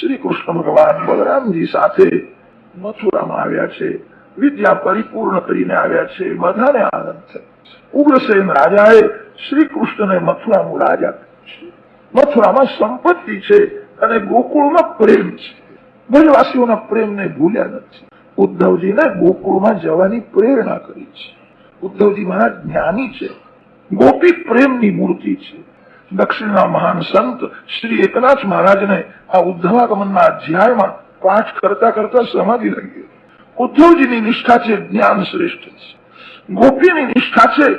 શ્રી કૃષ્ણ ભગવાન બલરામજી સાથે મથુરામાં આવ્યા છે. વિદ્યા પરિપૂર્ણ કરીને આવ્યા છે. બધાને આનંદ છે. ઉગ્રસેન રાજાએ શ્રી કૃષ્ણને મથુરાનું રાજા મથુરામાં સંપત્તિ છે અને ગોકુળમાં પ્રેમ છે. બ્રજવાસીઓના પ્રેમને ભૂલ્યા નથી. ઉદ્ધવજીને ગોકુળમાં જવાની પ્રેરણા કરી છે. ઉદ્ધવજી મહારાજ જ્ઞાની છે. ગોપી પ્રેમની મૂર્તિ છે. દક્ષિણના મહાન સંત શ્રી એકનાથ મહારાજને આ ઉદ્ધવાગમનના અધ્યાયમાં પાઠ કરતા કરતા સમાધિ લાગી. ઉદ્ધવજીની નિષ્ઠા છે જ્ઞાન શ્રેષ્ઠ છે. ગોપીની નિષ્ઠા છે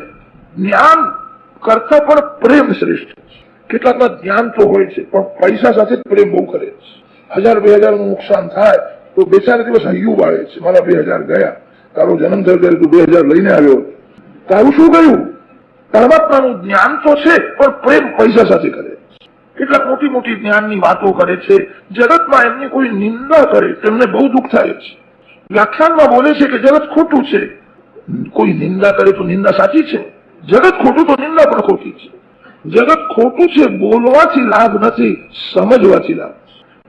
જ્ઞાન કરતા પણ પ્રેમ શ્રેષ્ઠ છે. કેટલાકમાં જ્ઞાન તો હોય છે, પણ પૈસા સાથે પ્રેમ બહુ કરે છે. હજાર, બે હજારનું નુકસાન થાય તો બે ચાર દિવસ હૈયું બાળે છે. મારા બે હજાર ગયા. તારો જન્મ થયો ત્યારે તું બે હજાર લઈને આવ્યો. તારું શું ગયું? પરમાત્માનું જ્ઞાન તો છે, પણ પ્રેમ પૈસા સાથે કરે કેટલાક મોટી મોટી જ્ઞાનની વાતો કરે છે, જગતમાં એમની કોઈ નિંદા કરે, તેમને બહુ દુઃખ થાય છે. વ્યાખ્યાનમાં બોલે છે કે જગત ખોટું છે. કોઈ નિંદા કરે તો નિંદા સાચી છે. જગત ખોટું તો નિંદા પણ ખોટી છે. જગત ખોટું છે બોલવાથી લાભ નથી, સમજવાથી લાભ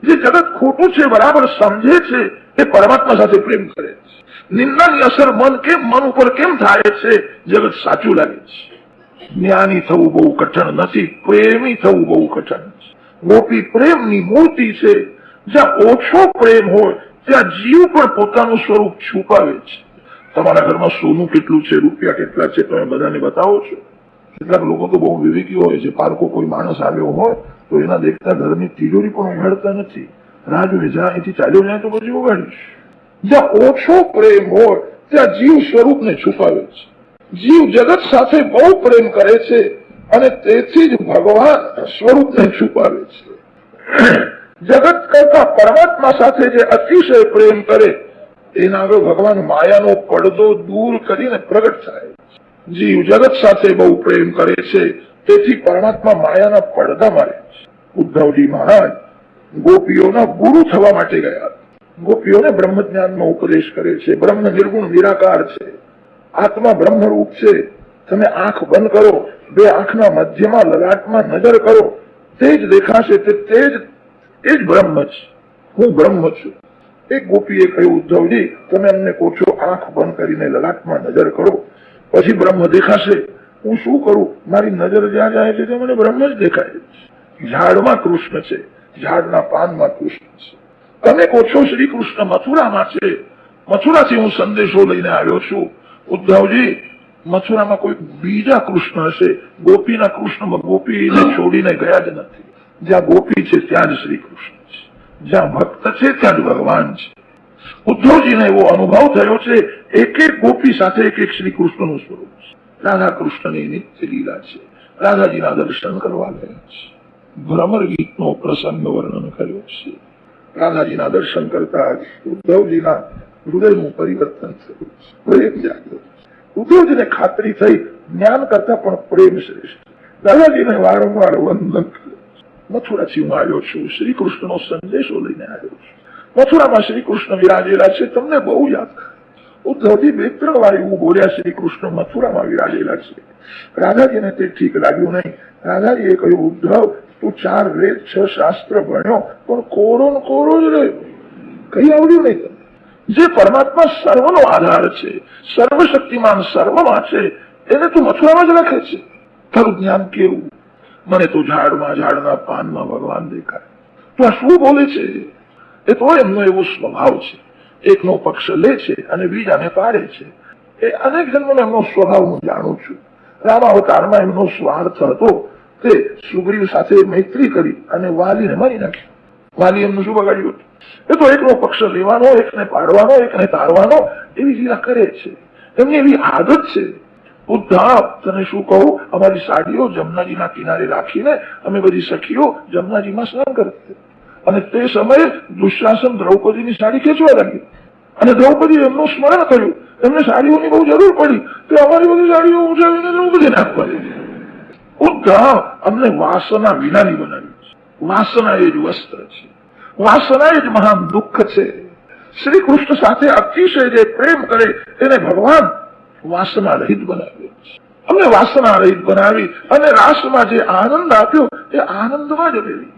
જે જગત ખોટું છે, બરાબર સમજે છે, એ પરમાત્મા સાથે પ્રેમ કરે છે. નિંદાની અસર મન કેમ મન ઉપર કેમ થાય છે, જગત સાચું લાગે છે. જ્ઞાની થવું બહુ કઠણ નથી, પ્રેમી થવું બહુ કઠણ ગોપી પ્રેમની મૂર્તિ છે, જ્યાં ઓછો પ્રેમ હોય, ત્યાં જીવ પણ પોતાનું સ્વરૂપ છુપાવે છે. તમારા ઘરમાં સોનું કેટલું છે, રૂપિયા કેટલા છે, તમે બધાને બતાવો છો? કેટલાક લોકો તો બહુ વિવેકી હોય છે, પારકો કોઈ માણસ આવ્યો હોય, તો એના દેખતા ઘરની તિજોરી પણ ઉઘાડતા નથી. રાહ જોઈએ જ્યાં અહીંથી ચાલ્યો જાય તો પછી ઉઘાડીશ. જ્યાં ઓછો પ્રેમ હોય, ત્યાં જીવ સ્વરૂપને છુપાવે છે. જીવ જગત સાથે બહુ પ્રેમ કરે છે અને તેથી જ ભગવાન સ્વરૂપને છુપાવે છે. જગત કરતા પરમાત્મા સાથે જે અતિશય પ્રેમ કરે, એના ભગવાન માયાનો પડદો દૂર કરીને પ્રગટ થાય. જીવ જગત સાથે બહુ પ્રેમ કરે છે, તેથી પરમાત્મા માયાના પડદા મારે છે. ઉદ્ધવજી મહારાજ ગોપીઓના ગુરુ થવા માટે ગયા ગોપીઓને બ્રહ્મ જ્ઞાનનો ઉપદેશ કરે છે. બ્રહ્મ નિર્ગુણ નિરાકાર છે. આત્મા બ્રહ્મ રૂપ છે. તમે આંખ બંધ કરો, બે આંખના મધ્યમાં લલાટમાં નજર કરો, તે જ દેખાશે તે જ, એ જ બ્રહ્મ છે. હું બ્રહ્મ છું. એક ગોપીએ કહ્યું, ઉદ્ધવજી, તમે અમને કહો છો આંખ બંધ કરીને લલાટમાં નજર કરો, પછી બ્રહ્મ દેખાશે. હું શું કરું? મારી નજર જ્યાં જાય છે ત્યાં મને બ્રહ્મ જ દેખાય છે. ઝાડમાં કૃષ્ણ છે. ઝાડના પાનમાં કૃષ્ણ છે. તમે કહો છો શ્રી કૃષ્ણ મથુરામાં છે. મથુરાથી હું સંદેશો લઈને આવ્યો છું. ઉદ્ધવજી, મથુરામાં કોઈ બીજા કૃષ્ણ હશે? ગોપીના કૃષ્ણમાં ગોપીને છોડીને ગયા જ નથી. જ્યાં ગોપી છે, ત્યાં જ શ્રી કૃષ્ણ છે. જ્યાં ભક્ત છે, ત્યાં જ ભગવાન છે. ઉદ્ધવજીને એવો અનુભવ થયો છે, એક એક ગોપી સાથે એક એક શ્રી કૃષ્ણનું સ્વરૂપ છે. રાધા કૃષ્ણની નિત્ય લીલા છે. રાધાજીના દર્શન કરવા ગયા છે. ભ્રમર ગીતનો પ્રસંગ વર્ણન કર્યો છે. રાધાજીના દર્શન કરતા ઉદ્ધવજીના હૃદયનું પરિવર્તન થયું. પ્રેમ જાગ્યો. ઉદ્ધવજીને ખાતરી થઈ જ્ઞાન કરતા પણ પ્રેમ શ્રેષ્ઠ. દાદાજીને વારંવાર વંદન મથુરા મથુરાથી હું આવ્યો છું. શ્રી કૃષ્ણનો સંદેશો લઈને આવ્યો છું. મથુરામાં શ્રી કૃષ્ણ વિરાજેલા છે. તમને બહુ યાદ ઉદ્ધવજી બે ત્રણ વાર એવું બોલ્યા શ્રી કૃષ્ણ મથુરામાં વિરાજેલા છે. રાધાજીને તે ઠીક લાગ્યું નહીં. રાધાજીએ કહ્યું, ઉદ્ધવ, તું ચાર વેદ, છ શાસ્ત્ર ભણ્યો, પણ કોરો કોરો જ રહ્યો. કઈ આવડ્યું નહીં જે પરમાત્મા સર્વનો આધાર છે, સર્વશક્તિમાન સર્વમાં છે, એને તું મથુરામાં જ રાખે છે. તારું જ્ઞાન કેવું? મને તો ઝાડમાં, ઝાડના પાનમાં ભગવાન દેખાય. તું આ શું બોલે છે? એ તો એમનો એવો સ્વભાવ છે. એકનો પક્ષ લે છે અને બીજાને પાડે છે. એ અનેક જન્મનો એમનો સ્વભાવ હું જાણું છું. રામાવતારમાં એમનો સ્વાર્થ હતો. તે સુગ્રીવ સાથે મૈત્રી કરી અને વાલીને મારી નાખ્યો. વાલી એમનું શું બગાડ્યું? એ તો એકનો પક્ષ લેવાનો, એકને પાડવાનો, એકને તારવાનો, એવી લીલા કરે છે. એમની એવી આદત છે. ઉદ્ધાપ તને શું કહું? અમારી સાડીઓ જમનાજીના કિનારે રાખીને અમે બધી સખીઓ જમનાજીમાં સ્નાન કરતી. અને તે સમયે દુશાસન દ્રૌપદીની સાડી ખેંચવા લાગી. અને દ્રૌપદી એમનું સ્મરણ કર્યું. એમને સાડીઓની બહુ જરૂર પડી. તો અમારી બધી સાડીઓ ઉજાવીને દ્રૌપદીને આપવા દીધી ઉદ્ધાપ અમને વાસના વિનાની બનાવી. વાસના એ જ વસ્ત્ર છે. વાસના એ જ મહાન દુઃખ છે. શ્રી કૃષ્ણ સાથે અતિશય જે પ્રેમ કરે, તેને ભગવાન વાસના રહિત બનાવે છે. અમને વાસના રહિત બનાવી અને રાસમાં જે આનંદ આપ્યો, એ આનંદમાં જ રહેવી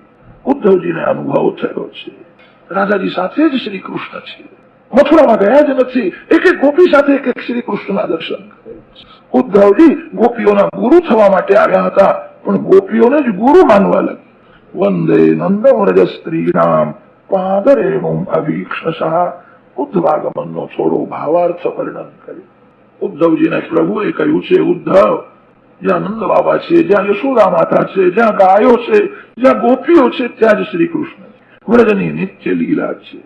ઉદ્ધવજીને અનુભવ થયો છે. રાજાજી સાથે જ શ્રી કૃષ્ણ છે. મથુરામાં ગયા જ નથી. એક એક ગોપી સાથે એક એક શ્રી કૃષ્ણના દર્શન કરે ઉદ્ધવજી ગોપીઓના ગુરુ થવા માટે આવ્યા હતા, પણ ગોપીઓને જ ગુરુ માનવા લાગ્યા. વંદે નંદવ્રજ સ્ત્રીનામ પાદરેણું અભીક્ષસા ઉદ્ધવાગમનનો થોડો ભાવાર્થ વર્ણન કર્યો ઉદ્ધવજીને પ્રભુએ કહ્યું છે જ્યાં નંદ બાબા છે જ્યાં યશોદા માતા છે જ્યાં ગાયો છે જ્યાં ગોપીઓ છે ત્યાં જ શ્રી કૃષ્ણ વ્રજની નિત્ય લીલા છે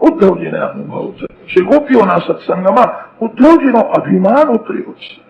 ઉદ્ધવજીને અનુભવ થયો છે ગોપીઓના સત્સંગમાં ઉદ્ધવજીનો અભિમાન ઉતર્યો છે